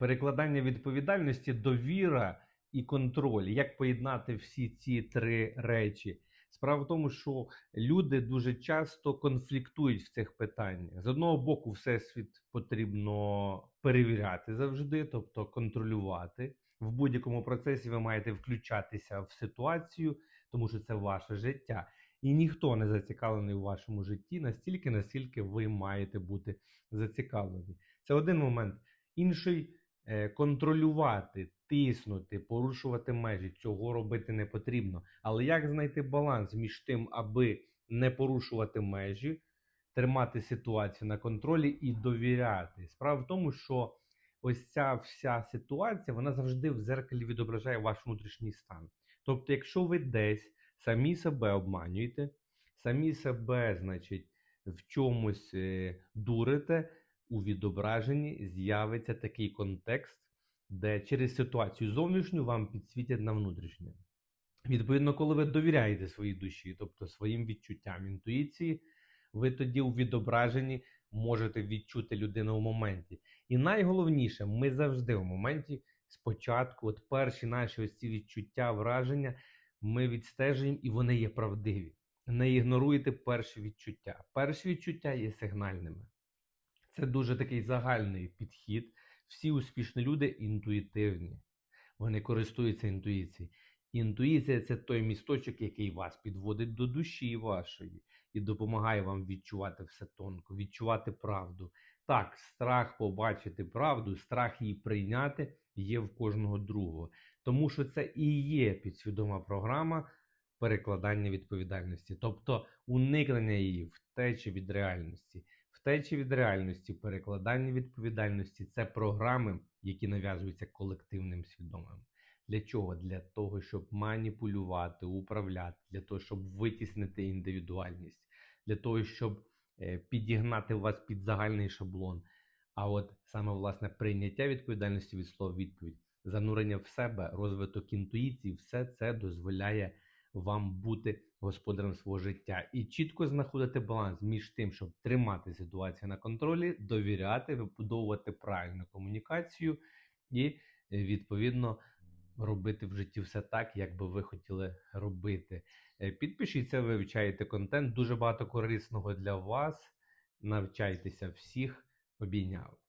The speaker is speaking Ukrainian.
перекладання відповідальності, довіра і контроль. Як поєднати всі ці три речі? Справа в тому, що люди дуже часто конфліктують в цих питаннях. З одного боку, всесвіт потрібно перевіряти завжди, тобто контролювати. В будь-якому процесі ви маєте включатися в ситуацію, тому що це ваше життя. І ніхто не зацікавлений у вашому житті настільки, наскільки ви маєте бути зацікавлені. Це один момент. Інший контролювати, тиснути, порушувати межі. Цього робити не потрібно. Але як знайти баланс між тим, аби не порушувати межі, тримати ситуацію на контролі і довіряти? Справа в тому, що ось ця вся ситуація вона завжди в зеркалі відображає ваш внутрішній стан. Тобто, якщо ви десь самі себе обманюєте, самі себе, значить, в чомусь е, дурите, у відображенні з'явиться такий контекст, де через ситуацію зовнішню вам підсвітять на внутрішнє. Відповідно, коли ви довіряєте своїй душі, тобто своїм відчуттям інтуїції, ви тоді у відображенні можете відчути людину в моменті. І найголовніше, ми завжди в моменті спочатку, от перші наші ось ці відчуття, враження, ми відстежуємо і вони є правдиві. Не ігноруйте перші відчуття. Перші відчуття є сигнальними. Це дуже такий загальний підхід. Всі успішні люди інтуїтивні. Вони користуються інтуїцією. Інтуїція це той місточок, який вас підводить до душі вашої і допомагає вам відчувати все тонко, відчувати правду. Так, страх побачити правду, страх її прийняти є в кожного другого. Тому що це і є підсвідома програма перекладання відповідальності, тобто уникнення її, втечі від реальності. Втечі від реальності, перекладання відповідальності це програми, які нав'язуються колективним свідомим. Для чого? Для того, щоб маніпулювати, управляти, для того, щоб витіснити індивідуальність, для того, щоб е, підігнати вас під загальний шаблон. А от саме власне прийняття відповідальності від слова відповідь, занурення в себе, розвиток інтуїції, все це дозволяє вам бути господарем свого життя і чітко знаходити баланс між тим, щоб тримати ситуацію на контролі, довіряти, вибудовувати правильну комунікацію і е, відповідно робити в житті все так, як би ви хотіли робити. Е, Підпишіться, вивчайте контент, дуже багато корисного для вас. Навчайтеся всіх, обійняв.